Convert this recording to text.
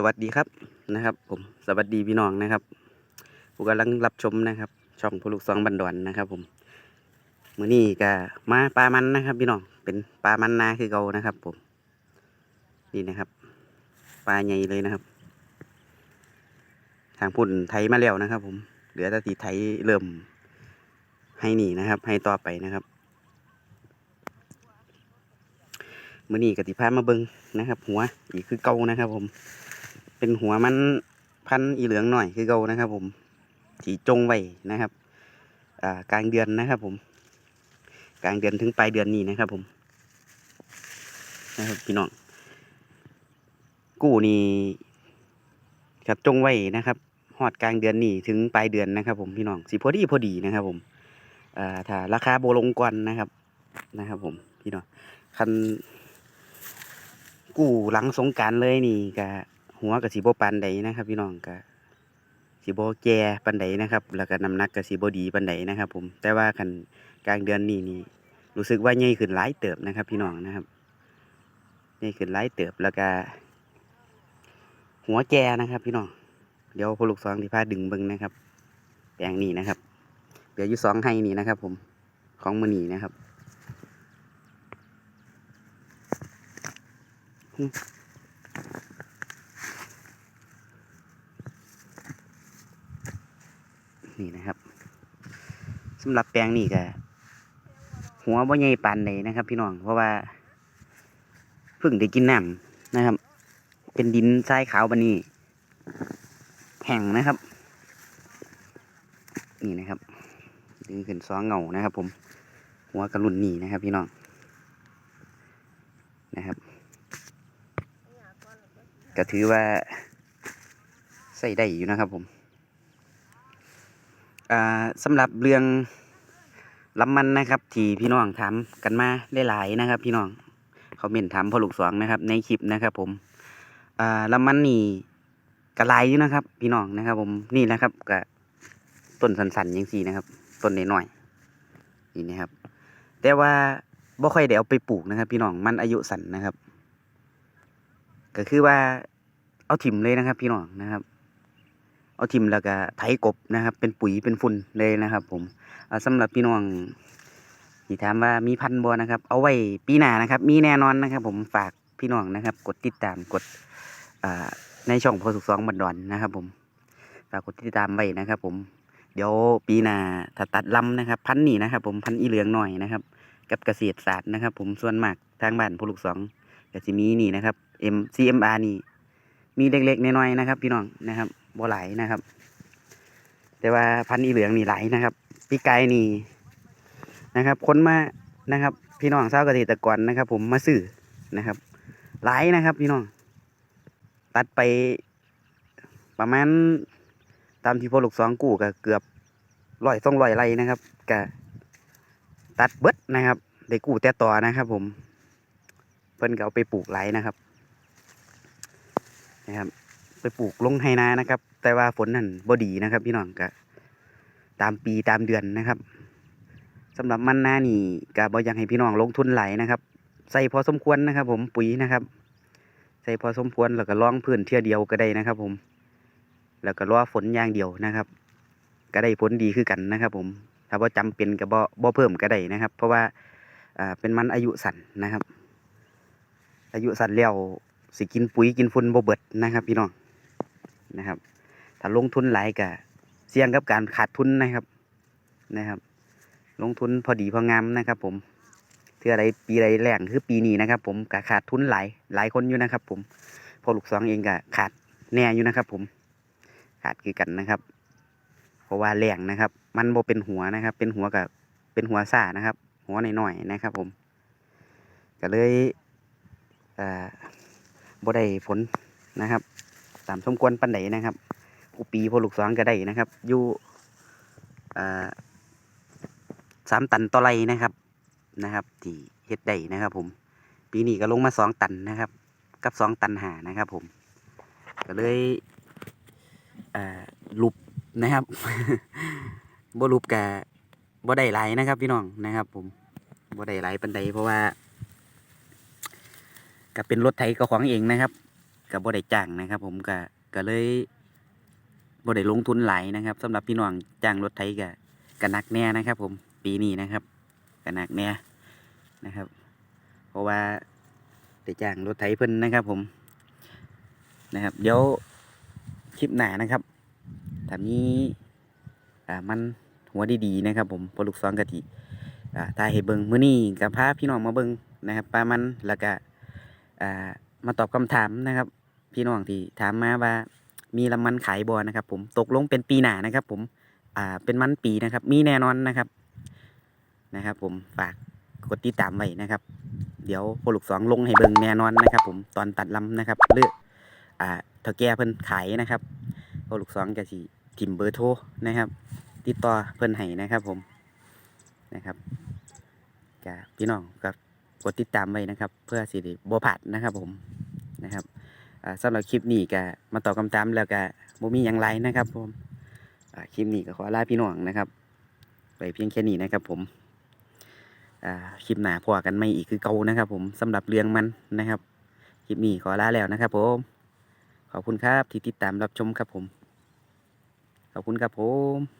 สวัสดีครับนะครับ ผมสวัสดีพี่น้องนะครับผู้กำลังรับชมนะครับ ช่องผู้ลูกสองบันดอนนะครับ ผมมื้อนี้ก็มาปลามันนะครับ พี่น้องเป็นปลามันนาคือเก่านะครับ ผม นี่นะครับปลาใหญ่เลยนะครับ ทางพุ่นไทยมาแล้วนะครับ ผมเหลือแต่ทีไทยเริ่มให้หนีนะครับ ให้ต่อไปนะครับมื้อนี้กติพามาเบิงนะครับ หัวอีกคือเก่านะครับ ผม เป็นหัวมันพันอีเหลืองหน่อยคือเก่านะครับ ผมที่จงไว้นะครับกลางเดือนนะครับผมกลางเดือนถึงปลายเดือนนี้นะครับผมนะครับพี่น้องกู้นี่ครับจงไว้นะครับฮอดกลางเดือนนี้ถึงปลายเดือนนะครับ ผมพี่น้องสิพอดีพอดีนะครับ ผมถ้าราคาโบลงก่อนนะครับนะครับ ผมพี่น้องคันกู้หลังสงการเลยนี่กะ หัวกับสีโบปานใดนะครับ พี่น้องกะสีโบแก่ปันใดนะครับ แล้วก็น้ำหนักกับสีโบดีปันใดนะครับ ผม แต่ว่าคันกลางเดือนนี้นี่รู้สึกว่าใหญ่ขึ้นหลายเติบนะครับ พี่น้องนะครับใหญ่ขึ้นหลายเติบแล้วก็หัวแก่นะครับ พี่น้องเดี๋ยวพอลูกซองที่พาดึงเบิ้งนะครับแปลงนี้นะครับเดี๋ยวยูสองให้นี่นะครับ ผมของมือนีนะครับ นี่นะครับสำหรับแปลงนี่ก็หัวบ่ใหญ่ปานใดนะครับ พี่น้อง เพราะว่าเพิ่งได้กินน้ำนะครับ เป็นดินทรายขาวบันนี้แห้งนะครับ นี่นะครับดึงขึ้นซ้อเงานะครับ ผม หัวกระลุนนี่นะครับ พี่น้องนะครับก็ถือว่าใส่ได้อยู่นะครับผม อ่าสำหรับเรื่องลำมันนะครับ ที่พี่น้องถามกันมาหลายๆนะครับ พี่น้องเขาเม่นถามพอลูกสวงนะครับ ในคลิปนะครับ ผมอ่าลำมันนี่กระลายอยู่นะครับ พี่น้องนะครับ ผมนี่นะครับกับต้นสันๆอย่างสี่นะครับต้นน้อยๆนี่นะครับ แต่ว่าบ่ค่อยได้เอาไปปลูกนะครับ พี่น้องมันอายุสั้นนะครับ ก็คือว่าเอาถิ่มเลยนะครับ พี่น้องนะครับ เอาทิมแล้วก็ไถกบนะครับ เป็นปุ๋ยเป็นฝุ่นเลยนะครับ ผมอ่าสำหรับพี่น้องที่ถามว่ามีพันธุ์บ่นะครับ เอาไว้ปีหน้านะครับ มีแน่นอนนะครับ ผมฝากพี่น้องนะครับ กดติดตามกดในช่องพอสุกสองบันดอนนะครับ ผมฝากกดติดตามไว้นะครับ ผมเดี๋ยวปีหน้าถ้าตัดลำนะครับ พันนี้นะครับ ผมพันอีเหลืองหน่อยนะครับ กับเกษตรศาสตร์นะครับ ผมส่วนมากทางบ้านพอลูกสองก็จะมีนี่นะครับ M CMR นี่ มีเล็กๆน้อยๆนะครับ พี่น้องนะครับบ่หลายนะครับ แต่ว่าพันธุ์อีเหลืองนี่ไหลนะครับพี่ไก่นี่นะครับค้นมานะครับ พี่น้องชาวเกษตรกรนะครับ ผมมาซื้อนะครับไหลนะครับ พี่น้อง ตัดไปประมาณตามที่พ่อลูกสองกู้ก็เกือบร้อยสองร้อยไรนะครับก็ตัดเบิดนะครับได้กู้แต่ต่อนะครับ ผม เพิ่นก็เอาไปปลูกหลนะครับ นะครับ ไปปลูกลงไฮนานะครับ แต่ว่าฝนนั่นบดีนะครับ พี่น้องก็ตามปีตามเดือนนะครับสำหรับมันนานี่ก็บ่อยากให้พี่น้องลงทุนไหลนะครับ ใส่พอสมควรนะครับ ผมปุ๋ยนะครับ ใส่พอสมควรแล้วก็ล่องพื้นเที่ยเดียวก็ได้นะครับ ผม แล้วก็รอฝนอย่างเดียวนะครับ ก็ได้ผลดีคือกันนะครับ ผมถ้าว่าจำเป็นก็บ่บ่เพิ่มก็ได้นะครับ เพราะว่าอ่าเป็นมันอายุสั้นนะครับ อายุสั้นแล้ว สิกินปุ๋ยกินฝุ่นบ่เบิดนะครับ พี่น้องนะครับ ถ้าลงทุนหลายก็เสี่ยงกับการขาดทุนนะครับนะครับ ลงทุนพอดีพองามนะครับ ผมเทื่อใดปีใดแรงคือปีนี้นะครับ ผมก็ขาดทุนหลายหลายคนอยู่นะครับ ผมพอลูกสองเองก็ขาดแน่อยู่นะครับ ผมขาดคือกันนะครับ เพราะว่าแรงนะครับ มันบ่เป็นหัวนะครับ เป็นหัวกับเป็นหัวซ่านะครับ หัวหน่อยๆนะครับ ผม ก็เลยอ่า บ่ได้ผลนะครับ ตามสมควรปันใดนะครับกูปีพอลูกสองก็ได้นะครับอยู่สามตันต่อไรนะครับนะครับ ที่เฮ็ดได้นะครับ ผม ปีนี้ก็ลงมาสองตันนะครับ กับสองตันหานะครับ ผม ก็เลยลุบนะครับบ่ลุบกะบ่ได้หลนะครับ พี่น้องนะครับ ผมบ่ได้หลปันใดเพราะว่า ก็เป็นรถไถก็ของเองนะครับกับบ่ได้จ้างนะครับ ผมก็ก็เลยบ่ได้ลงทุนหลายนะครับสำหรับพี่น้องจ้างรถไถก็ก็นักแน่นะครับ ผมปีนี้นะครับก็นักแน่นะครับ เพราะว่าได้จ้างรถไถเพิ่นนะครับ ผมนะครับ เดี๋ยวคลิปหน้านะครับถ้ามีอ่ามันหัวดีๆนะครับ ผมพอลูกซ้อนกะทิอ่าตายให้เบิงมื้อนี้กับพาพี่น้องมาเบิงนะครับปลามันแล้วก็ อ่ามาตอบคำถามนะครับ พี่น้องที่ถามมาว่ามีลำมันขายบ่นะครับ ผมตกลงเป็นปีหนานะครับ ผมอ่าเป็นมันปีนะครับ มีแน่นอนนะครับนะครับ ผมฝากกดติดตามไว้นะครับ เดี๋ยวพอลูกสองลงให้เบิงแน่นอนนะครับ ผมตอนตัดลำนะครับเลือกอ่าเท่าแก่เพิ่นขายนะครับพอลูกสองจะสิทิมเบอร์โทรนะครับ ติดต่อเพิ่นให้นะครับ ผมนะครับกพี่น้องก็ กดติดตามไว้นะครับ เพื่อสิได้บ่พลาดนะครับผมนะครับอ่าสำหรับคลิปนี้ก็มาต่อคำถามแล้วก็บ่มีหยังไรนะครับผมคลิปนี้ก็ขอลาพี่น้องนะครับไปเพียงแค่นี้นะครับผมคลิปหน้าพอกันไม่อีกคือเก่านะครับ ผมสำหรับเรื่องมันนะครับ คลิปนี้ขอลาแล้วนะครับ ผม ขอบคุณครับที่ติดตามรับชมครับผม ขอบคุณครับผม